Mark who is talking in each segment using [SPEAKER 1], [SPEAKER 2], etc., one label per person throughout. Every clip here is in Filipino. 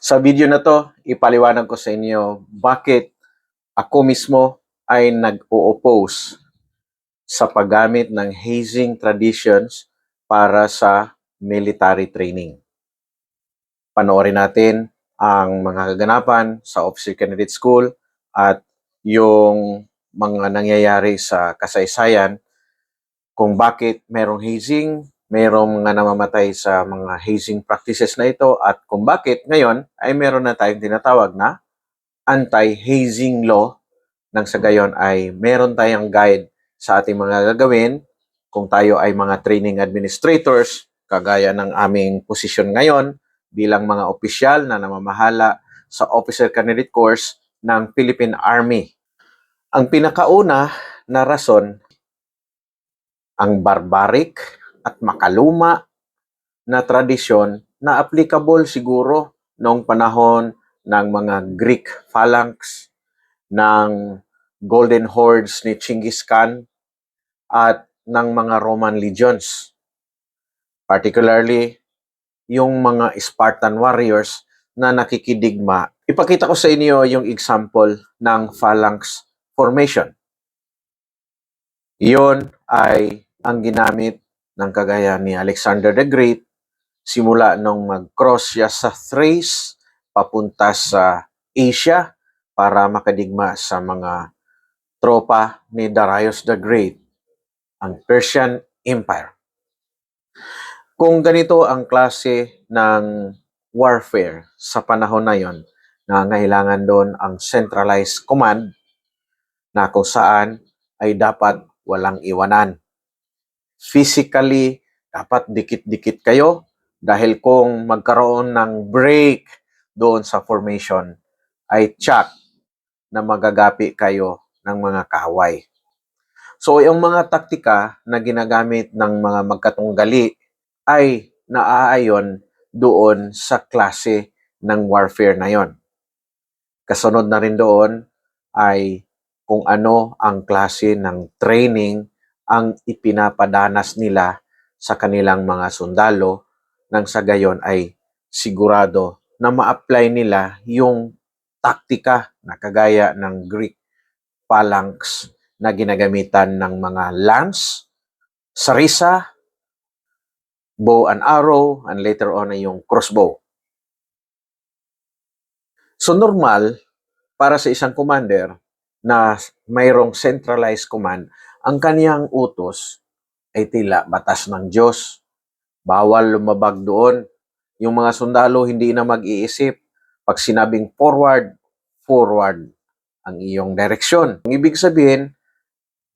[SPEAKER 1] Sa video na to, ipaliwanag ko sa inyo bakit ako mismo ay nag-o-oppose sa paggamit ng hazing traditions para sa military training. Panoorin natin ang mga kaganapan sa Officer Candidate School at yung mga nangyayari sa kasaysayan kung bakit merong hazing, merong mga namamatay sa mga hazing practices na ito at kung bakit ngayon ay meron na tayong tinatawag na anti-hazing law nang sa gayon ay meron tayong guide sa ating mga gagawin kung tayo ay mga training administrators kagaya ng aming posisyon ngayon bilang mga opisyal na namamahala sa officer candidate course ng Philippine Army. Ang pinakauna na rason ang barbaric at makaluma na tradisyon na applicable siguro noong panahon ng mga Greek phalanx, ng Golden Hordes ni Genghis Khan, at ng mga Roman legions. Particularly, yung mga Spartan warriors na nakikidigma. Ipakita ko sa inyo yung example ng phalanx formation. Iyon ay ang ginamit ng kagaya ni Alexander the Great simula nung mag-cross siya sa Thrace papunta sa Asia para makadigma sa mga tropa ni Darius the Great, ang Persian Empire. Kung ganito ang klase ng warfare sa panahon na yon, na ngailangan doon ang centralized command na kung saan ay dapat walang iwanan. Physically, dapat dikit-dikit kayo dahil kung magkaroon ng break doon sa formation, ay check na magagapi kayo ng mga kaway. So, yung mga taktika na ginagamit ng mga magkatunggali ay naaayon doon sa klase ng warfare na yon. Kasunod na rin doon ay kung ano ang klase ng training ang ipinapadanas nila sa kanilang mga sundalo nang sa gayon ay sigurado na ma-apply nila yung taktika na kagaya ng Greek phalanx na ginagamitan ng mga lance, sarisa, bow and arrow, and later on ay yung crossbow. So normal, para sa isang commander na mayroong centralized command, ang kaniyang utos ay tila batas ng Diyos. Bawal lumabag doon. Yung mga sundalo hindi na mag-iisip. Pag sinabing forward, forward ang iyong direksyon. Ang ibig sabihin,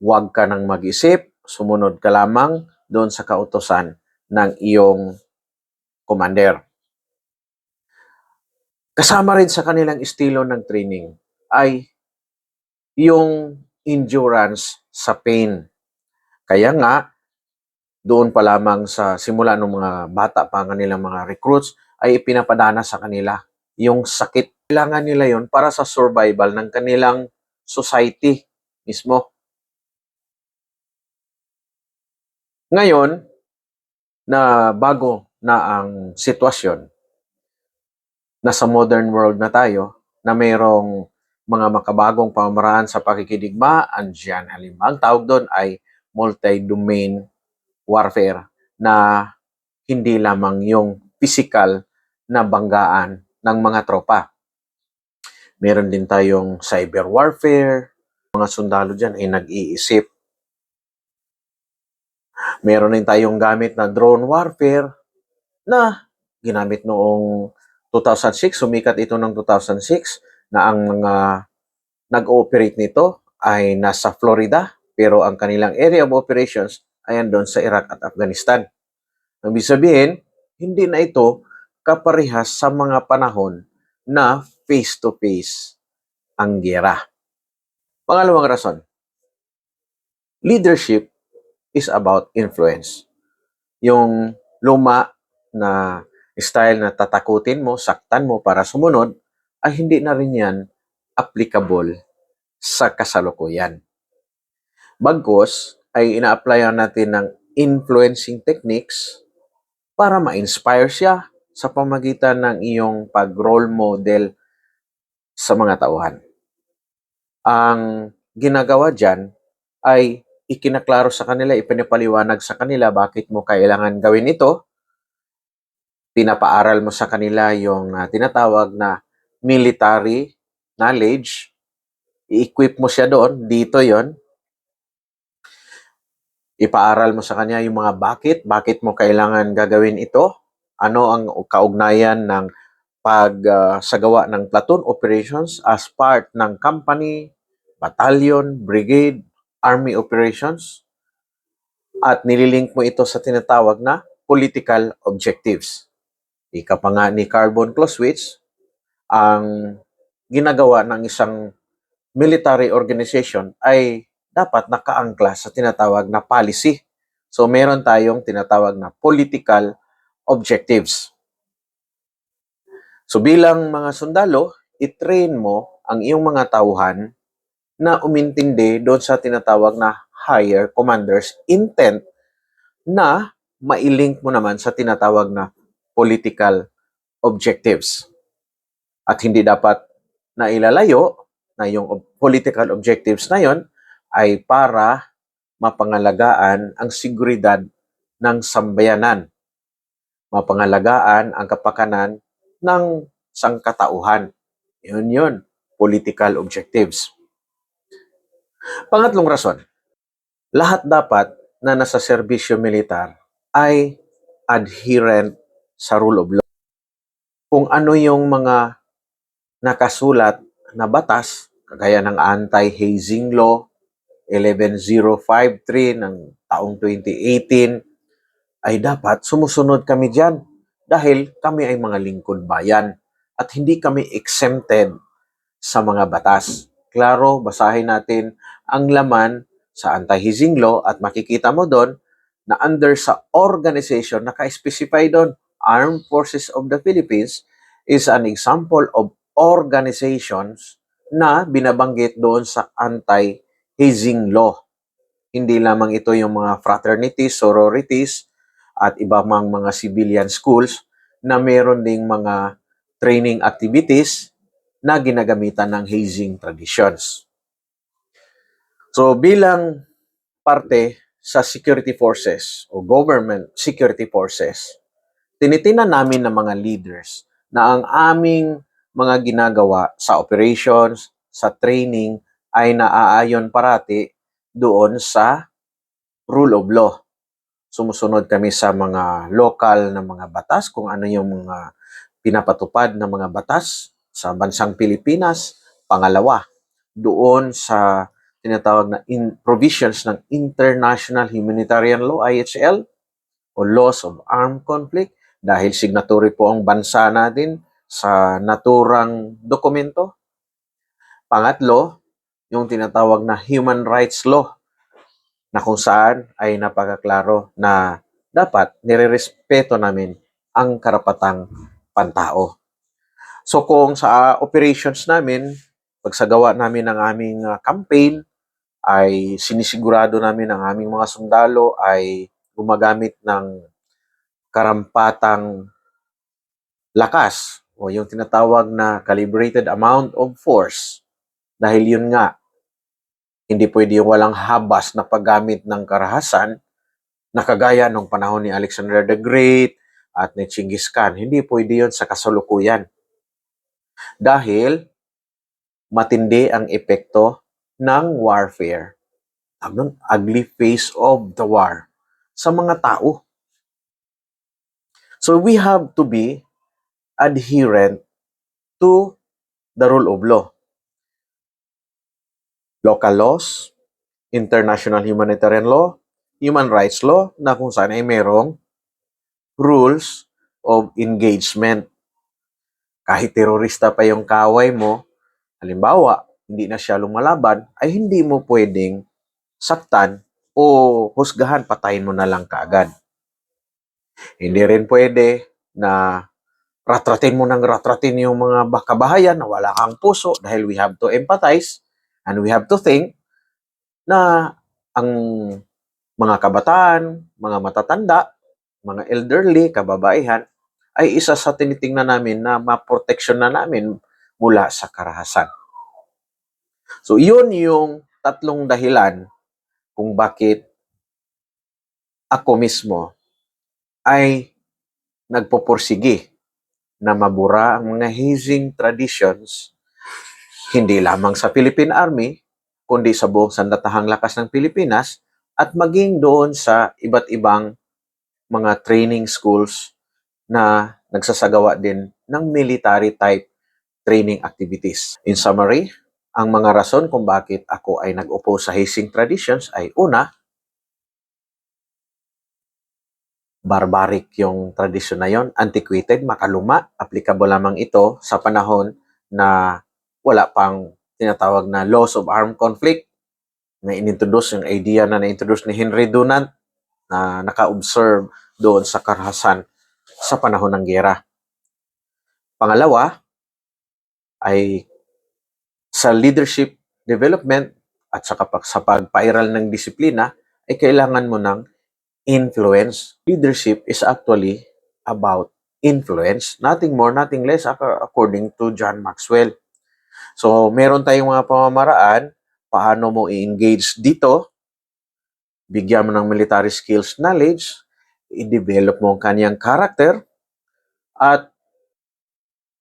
[SPEAKER 1] huwag ka nang mag-isip, sumunod ka lamang doon sa kautosan ng iyong commander. Kasama rin sa kanilang estilo ng training ay yung endurance sa pain. Kaya nga, doon pa lamang sa simula ng mga bata pa ang kanilang mga recruits ay ipinapadana sa kanila yung sakit. Kailangan nila yon para sa survival ng kanilang society mismo. Ngayon, na bago na ang sitwasyon, nasa modern world na tayo, na mayroong mga makabagong pamamaraan sa pakikidigma, andyan halimbawa. Ang tawag doon ay multi-domain warfare na hindi lamang yung physical na banggaan ng mga tropa. Meron din tayong cyber warfare. Mga sundalo dyan ay nag-iisip. Meron din tayong gamit na drone warfare na ginamit noong 2006. Sumikat ito ng 2006 na ang mga nag-ooperate nito ay nasa Florida pero ang kanilang area of operations ay andon sa Iraq at Afghanistan. Ang sabihin, hindi na ito kaparehas sa mga panahon na face-to-face ang gera. Pangalawang rason, leadership is about influence. Yung luma na style na tatakutin mo, saktan mo para sumunod, ay hindi na rin yan applicable sa kasalukuyan. Bagkos ay ina-applyan natin ng influencing techniques para ma-inspire siya, sa pamagitan ng iyong pag-role model sa mga tauhan. Ang ginagawa dyan ay ikinaklaro sa kanila, ipinapaliwanag sa kanila bakit mo kailangan gawin ito. Pinapaaral mo sa kanila yung ah, tinatawag na military knowledge. I-equip mo siya doon, dito yon Ipaaral mo sa kanya yung mga bakit, bakit mo kailangan gagawin ito, ano ang kaugnayan ng pagsagawa ng platoon operations as part ng company, battalion, brigade, army operations, at nililink mo ito sa tinatawag na political objectives. Ika pa nga ni Carbon Clausewitz, ang ginagawa ng isang military organization ay dapat nakaangkla sa tinatawag na policy. So meron tayong tinatawag na political objectives. So bilang mga sundalo, i-train mo ang iyong mga tauhan na umintindi doon sa tinatawag na higher commander's intent na mailink mo naman sa tinatawag na political objectives. At hindi dapat na ilalayo na yung political objectives na yon ay para mapangalagaan ang seguridad ng sambayanan, mapangalagaan ang kapakanan ng sangkatauhan. Yun yun, political objectives. Pangatlong rason, lahat dapat na nasa serbisyo militar ay adherent sa rule of law. Kung ano yung mga nakasulat na batas, kagaya ng anti-hazing law, 11053 ng taong 2018, ay dapat sumusunod kami dyan dahil kami ay mga lingkod bayan at hindi kami exempted sa mga batas. Klaro, basahin natin ang laman sa anti-hazing law at makikita mo doon na under sa organization, naka-specify doon, Armed Forces of the Philippines is an example of organizations na binabanggit doon sa anti-hazing law. Hindi lamang ito yung mga fraternities, sororities, at iba mang mga civilian schools na meron ding mga training activities na ginagamitan ng hazing traditions. So bilang parte sa security forces o government security forces, tinitinan namin ng mga leaders na ang aming mga ginagawa sa operations, sa training, ay naaayon parati doon sa rule of law. Sumusunod kami sa mga local na mga batas, kung ano yung mga pinapatupad na mga batas sa bansang Pilipinas. Pangalawa, doon sa tinatawag na in provisions ng International Humanitarian Law, IHL, o Laws of Armed Conflict, dahil signatory po ang bansa natin sa naturang dokumento. Pangatlo, yung tinatawag na human rights law na kung saan ay napakaklaro na dapat nirerespeto namin ang karapatang pantao. So kung sa operations namin, pagsagawa namin ng aming uh, campaign, ay sinisigurado namin ang aming mga sundalo ay gumagamit ng karampatang lakas o yung tinatawag na calibrated amount of force. Dahil yun nga, hindi pwede yung walang habas na paggamit ng karahasan na kagaya nung panahon ni Alexander the Great at ni Genghis Khan. Hindi pwede yun sa kasalukuyan. Dahil matindi ang epekto ng warfare. Ang ugly face of the war sa mga tao. So we have to be adherent to the rule of law. Local laws, international humanitarian law, human rights law, na kung saan ay merong rules of engagement. Kahit terorista pa yung kaway mo, halimbawa, hindi na siya lumalaban, ay hindi mo pwedeng saktan o husgahan, patayin mo na lang kaagad. Hindi rin pwede na ratratin mo ng ratratin yung mga kabahayan na wala kang puso dahil we have to empathize and we have to think na ang mga kabataan, mga matatanda, mga elderly, kababaihan, ay isa sa tinitingnan namin na maproteksyon na namin mula sa karahasan. So, yun yung tatlong dahilan kung bakit ako mismo ay nagpupursige na mabura ang mga hazing traditions hindi lamang sa Philippine Army, kundi sa buong sandatahang lakas ng Pilipinas at maging doon sa iba't ibang mga training schools na nagsasagawa din ng military type training activities. In summary, ang mga rason kung bakit ako ay nag-oppose sa hazing traditions ay una, barbaric yung tradisyon na yon, antiquated, makaluma, applicable lamang ito sa panahon na wala pang tinatawag na laws of armed conflict na inintroduce yung idea na na-introduce ni Henry Dunant na naka-observe doon sa karahasan sa panahon ng gera. Pangalawa ay sa leadership development at sa, kapag, sa pagpairal ng disiplina ay kailangan mo ng influence. Leadership is actually about influence. Nothing more, nothing less ac- according to John Maxwell. So, meron tayong mga pamamaraan paano mo i-engage dito, bigyan mo ng military skills knowledge, i-develop mo ang kanyang character, at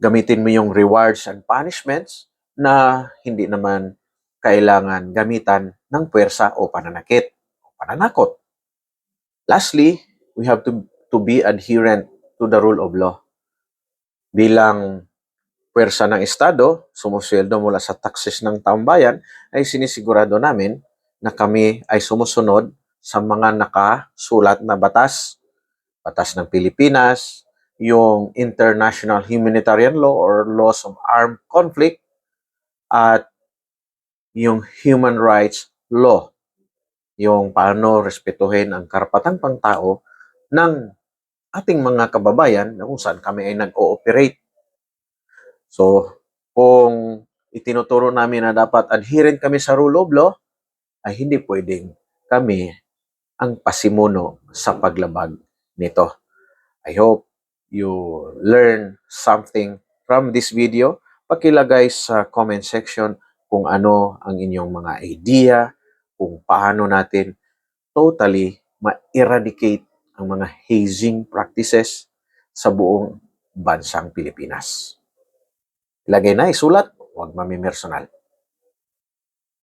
[SPEAKER 1] gamitin mo yung rewards and punishments na hindi naman kailangan gamitan ng puwersa o pananakit o pananakot. Lastly, we have to, to be adherent to the rule of law. Bilang puwersa ng Estado, sumusweldo mula sa taxes ng taong bayan, ay sinisigurado namin na kami ay sumusunod sa mga nakasulat na batas, batas ng Pilipinas, yung international humanitarian law or laws of armed conflict, at yung human rights law, yung paano respetuhin ang karapatang pangtao ng ating mga kababayan na kung saan kami ay nag-ooperate. So, kung itinuturo namin na dapat adherent kami sa rule of law, ay hindi pwedeng kami ang pasimuno sa paglabag nito. I hope you learn something from this video. Pakilagay sa comment section kung ano ang inyong mga idea, kung paano natin totally ma-eradicate ang mga hazing practices sa buong bansang Pilipinas. Ilagay na, isulat, huwag mamimersonal.